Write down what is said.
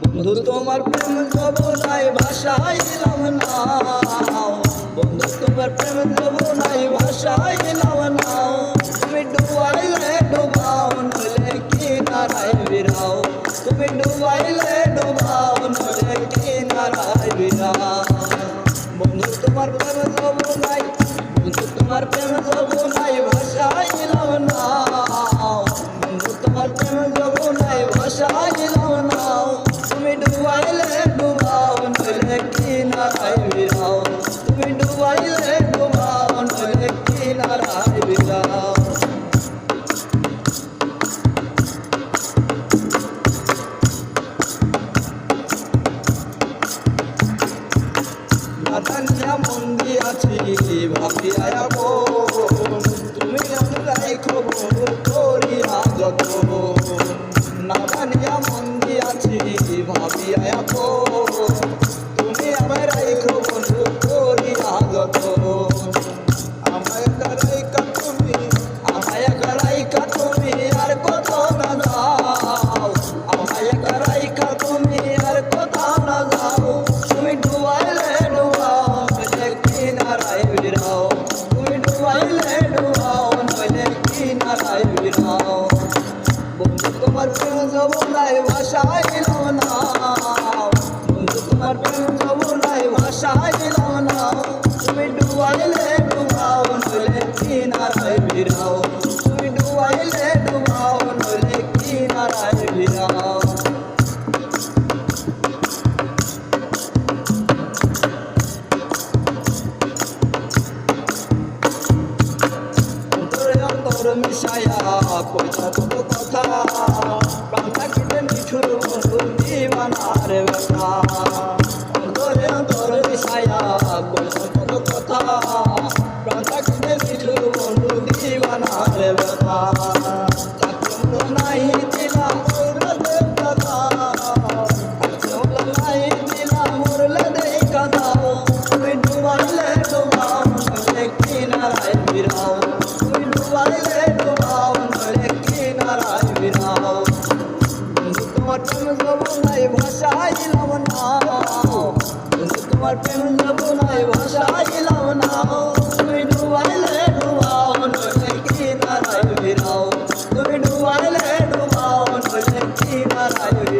বন্ধু, তোমার প্রেম যবনাই ভাষাইলাম না। বন্ধু, তোমার প্রেম যবনাই ভাষাইলাম না। তুমি ডুবাইলে ডুবাও নলে কিনারায় বিরাও তুমি ডুবাইলে ডুবাও নলে কিনারায় বিরাও বন্ধু, তোমার প্রেম যবনাই বন্ধু, তোমার প্রেম যবনাই ভাষাইলাম না। বন্ধু, তোমার প্রেম যবনাই ভাষাইলাম আছি ভাবি আয়াব। তুমি আমরাই খবর করিয়া যত কিনারায় বিরাও বন্ধু তোমার প্রেম যবনাই ভাষাইল না বন্ধু তোমার প্রেম যবনাই ভাষাইল না তুমি ডুবাইলে মিশায়া কথা। থাকবে না তোমার প্রেম যমুনায় ভাসাইলাম না তোমার প্রেম যমুনায় ভাসাইলাম না তুমি ডুবাইলে ডুবাও নইলে কিনারায় বেরাও তুমি ডুবাইলে ডুবাও নইলে কিনারায়